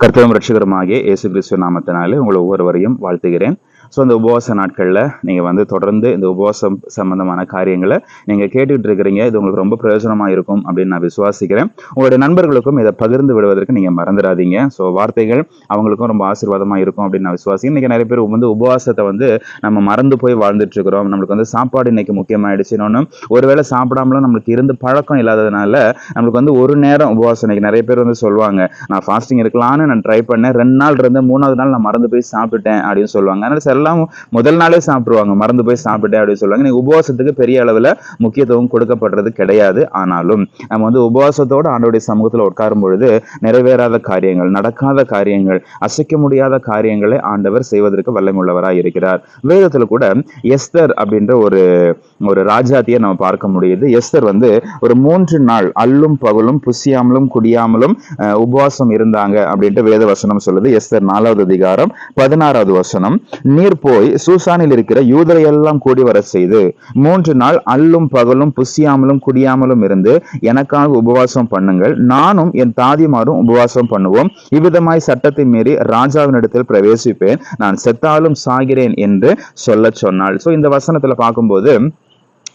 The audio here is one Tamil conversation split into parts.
கர்த்தவம் ரட்சகரமாகிய இயேசு கிறிஸ்துவ நாமத்தினாலே உங்களை ஒவ்வொருவரையும் வாழ்த்துகிறேன். ஸோ இந்த உபவாச நாட்களில் நீங்கள் வந்து தொடர்ந்து இந்த உபவாசம் சம்மந்தமான காரியங்களை நீங்கள் கேட்டுக்கிட்டு இருக்கிறீங்க. இது உங்களுக்கு ரொம்ப பிரயோஜனமாக இருக்கும் அப்படின்னு நான் விசுவாசிக்கிறேன். உங்களுடைய நண்பர்களுக்கும் இதை பகிர்ந்து விடுவதற்கு நீங்கள் மறந்துடாதீங்க. ஸோ வார்த்தைகள் அவங்களுக்கும் ரொம்ப ஆசீர்வாதமாக இருக்கும் அப்படின்னு நான் விசுவாசிக்கிறேன். இன்றைக்கி நிறைய பேர் வந்து உபவாசத்தை வந்து நம்ம மறந்து போய் வாழ்ந்துட்டு இருக்கிறோம். நம்மளுக்கு வந்து சாப்பாடு இன்னைக்கு முக்கியமாயிடுச்சு இன்னொன்று ஒருவேளை சாப்பிடாமலும் நம்மளுக்கு இருந்து பழக்கம் இல்லாததுனால நம்மளுக்கு வந்து ஒரு நேரம் உபவாசம் இன்னைக்கு நிறைய பேர் வந்து சொல்லுவாங்க நான் ஃபாஸ்டிங் இருக்கலாம்னு நான் ட்ரை பண்ணேன். ரெண்டு நாள் இருந்து மூணாவது நாள் நான் மறந்து போய் சாப்பிட்டேன் அப்படின்னு சொல்லுவாங்க. அதனால் சில எல்லாம் முதல் நாளே சாப்பிடுவாங்க. மறந்து போய் சாப்பிட்டேன் அப்படின்னு சொல்லுவாங்க. இன்னைக்கு உபவாசத்துக்கு பெரிய அளவில் முக்கியத்துவம் கொடுக்கப்படுறது கிடையாது. ஆனாலும் நம்ம வந்து உபவாசத்தோடு ஆண்டோடைய சமூகத்தில் உட்காரும் பொழுது நிறைவேறாத காரியங்கள் நடக்காத காரியங்கள் அசைக்க முடியாத காரியங்களை ஆண்டவர் செய்வதற்கு வல்லமுள்ளவராக இருக்கிறார். வேதத்தில் கூட எஸ்தர் அப்படின்ற ஒரு ஒரு ராஜாத்தியை நம்ம பார்க்க முடியுது. எஸ்தர் வந்து ஒரு மூன்று நாள் அல்லும் பகலும் புசியாமலும் குடியாமலும் உபவாசம் இருந்தாங்க அப்படின்ட்டு வேத வசனம் சொல்லுது. எஸ்தர் நாலாவது அதிகாரம் பதினாறாவது வசனம். நீர் போய் சூசானில் இருக்கிற யூதரை எல்லாம் கூடி வர செய்து மூன்று நாள் அல்லும் பகலும் புசியாமலும் குடியாமலும் இருந்து எனக்காக உபவாசம் பண்ணுங்கள். நானும் என் தாதிமாரும் உபவாசம் பண்ணுவோம். இவ்விதமாய் சட்டத்தை மீறி ராஜாவினிடத்தில் பிரவேசிப்பேன். நான் செத்தாலும் சாகிறேன் என்று சொல்ல சொன்னாள். சோ இந்த வசனத்துல பார்க்கும்போது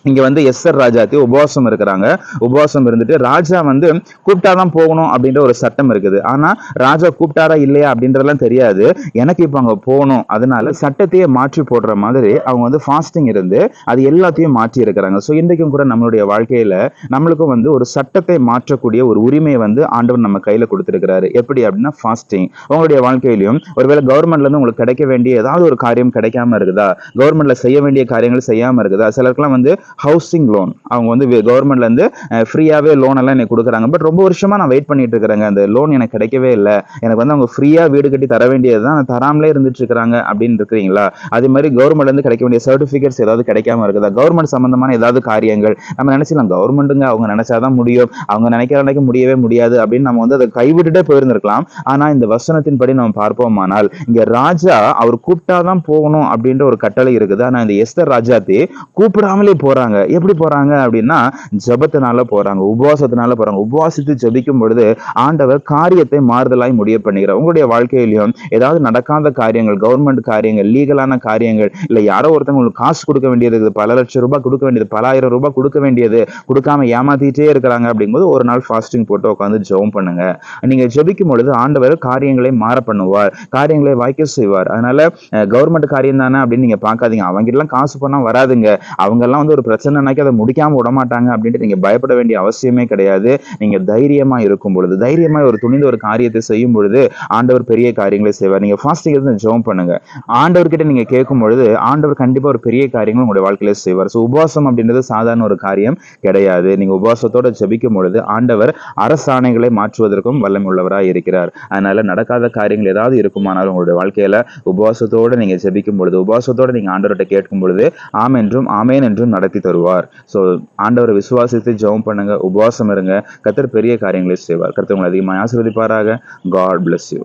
இங்க வந்து எஸ்ஆர் ராஜாத்தி உபவாசம் இருக்கிறாங்க. உபவாசம் இருந்துட்டு ராஜா வந்து கூப்பிட்டாதான் போகணும் அப்படின்ற ஒரு சட்டம் இருக்குது. ஆனா ராஜா கூப்பிட்டாரா இல்லையா அப்படின்றதெல்லாம் தெரியாது. எனக்கு இப்போ அங்க போகணும். அதனால சட்டத்தையே மாற்றி போடுற மாதிரி அவங்க வந்து ஃபாஸ்டிங் இருந்து அது எல்லாத்தையும் மாற்றி இருக்கிறாங்க. ஸோ இன்றைக்கும் கூட நம்மளுடைய வாழ்க்கையில நம்மளுக்கும் வந்து ஒரு சட்டத்தை மாற்றக்கூடிய ஒரு உரிமையை வந்து ஆண்டவர் நம்ம கையில கொடுத்துருக்கிறாரு. எப்படி அப்படின்னா ஃபாஸ்டிங் உங்களுடைய வாழ்க்கையிலும் ஒருவேளை கவர்மெண்ட்ல இருந்து உங்களுக்கு கிடைக்க வேண்டிய ஏதாவது ஒரு காரியம் கிடைக்காம இருக்குதா? கவர்மெண்ட்ல செய்ய வேண்டிய காரியங்கள் செய்யாம இருக்குதா? சிலருக்குலாம் வந்து ஹவுசிங் லோன் அவங்க வந்து கவர்மெண்ட்ல இருந்து ஃப்ரீயாவே லோன் எல்லாம் எனக்கு கொடுக்குறாங்க. பட் ரொம்ப வருஷமா நான் வெயிட் பண்ணிட்டு இருக்கிறேங்க. அந்த லோன் எனக்கு கிடைக்கவே இல்லை. எனக்கு வந்து அவங்க ஃப்ரீயா வீடு கட்டி தர வேண்டியது தான் தராமலே இருந்துட்டு இருக்கிறாங்க அப்படின்னு இருக்கிறீங்களா? அதே மாதிரி கவர்மெண்ட்லேருந்து கிடைக்க வேண்டிய சர்டிஃபிகேட்ஸ் ஏதாவது கிடைக்காம இருக்குதா? கவர்மெண்ட் சம்பந்தமான ஏதாவது காரியங்கள்? நம்ம நினச்சிடலாம் கவர்மெண்ட்டுங்க அவங்க நினைச்சாதான் முடியும். அவங்க நினைக்கிற நினைக்க முடியவே முடியாது அப்படின்னு நம்ம வந்து அதை கைவிட்டுட்டே போயிருந்திருக்கலாம். ஆனா இந்த வசனத்தின்படி நம்ம பார்ப்போமானால் இங்கே ராஜா அவர் கூப்பிட்டாதான் போகணும் அப்படின்ற ஒரு கட்டளை இருக்குது. ஆனால் இந்த எஸ்தர் ராஜாத்தி கூப்பிடாமலே போறாங்க. எப்படி போறாங்க அப்படின்னா ஜபத்தினால போறாங்க உபவாசத்தினால போறாங்க. உபவாசித்து ஜபிக்கும் பொழுது ஆண்டவர் காரியத்தை மாறுதலாய் முடிய பண்ணுகிறார். உங்களுடைய வாழ்க்கையிலையும் ஏதாவது நடக்காத காரியங்கள் கவர்மெண்ட் காரியங்கள் லீகலான காரியங்கள் இல்ல யாரோ ஒருத்தவங்க உங்களுக்கு காசு கொடுக்க வேண்டியது இருக்குது பல லட்சம் ரூபாய் கொடுக்க வேண்டியது பல ஆயிரம் ரூபாய் கொடுக்க வேண்டியது கொடுக்காம ஏமாத்திட்டே இருக்கிறாங்க அப்படிங்கும்போது ஒரு நாள் ஃபாஸ்டிங் போட்டு உட்காந்து ஜெபம் பண்ணுங்க. நீங்க ஜெபிக்கும் பொழுது ஆண்டவர் காரியங்களை மாற பண்ணுவார் காரியங்களை வாய்க்க செய்வார். அதனால கவர்மெண்ட் காரியம் தானே அப்படின்னு நீங்க பார்க்காதீங்க. அவங்க எல்லாம் காசு பண்ணா வராதுங்க. அவங்க எல்லாம் வந்து ஒரு பிரச்சனைனாக்கி அதை முடிக்காம விட மாட்டாங்க அப்படின்ட்டு நீங்க பயப்பட வேண்டிய அவசியமே கிடையாது. நீங்க தைரியமா இருக்கும் பொழுது தைரியமா ஒரு துணிந்த ஒரு காரியத்தை செய்யும் பொழுது ஆண்டவர் பெரிய காரியங்களை செய்வார். நீங்க ஃபாஸ்டிங் இருந்து ஜெபம் பண்ணுங்க. ஆண்டவர்கிட்ட நீங்க கேட்கும் பொழுது ஆண்டவர் கண்டிப்பா ஒரு பெரிய காரியங்கள் உங்களுடைய வாழ்க்கையில செய்வார். ஸோ உபவாசம் அப்படின்றது சாதாரண ஒரு காரியம் கிடையாது. நீங்க உபவாசத்தோட ஜபிக்கும் பொழுது ஆண்டவர் அரசாணைகளை மாற்றுவதற்கும் வல்லமை உள்ளவராக இருக்கிறார். அதனால நடக்காத காரியங்கள் ஏதாவது இருக்குமானாலும் உங்களுடைய வாழ்க்கையில உபவாசத்தோட நீங்க ஜெபிக்கும் பொழுது உபவாசத்தோடு நீங்க ஆண்டவர்கிட்ட கேட்கும் பொழுது ஆம் என்றும் ஆமேன் என்றும் நடத்தி தருவார். ஸோ ஆண்டவரை விசுவாசித்து ஜெபம் பண்ணுங்க உபவாசம் இருங்க. கத்தர் பெரிய காரியங்களை செய்வார். கத்தர் உங்களை அதிகமாக ஆசீர்வதிப்பாராக. God bless you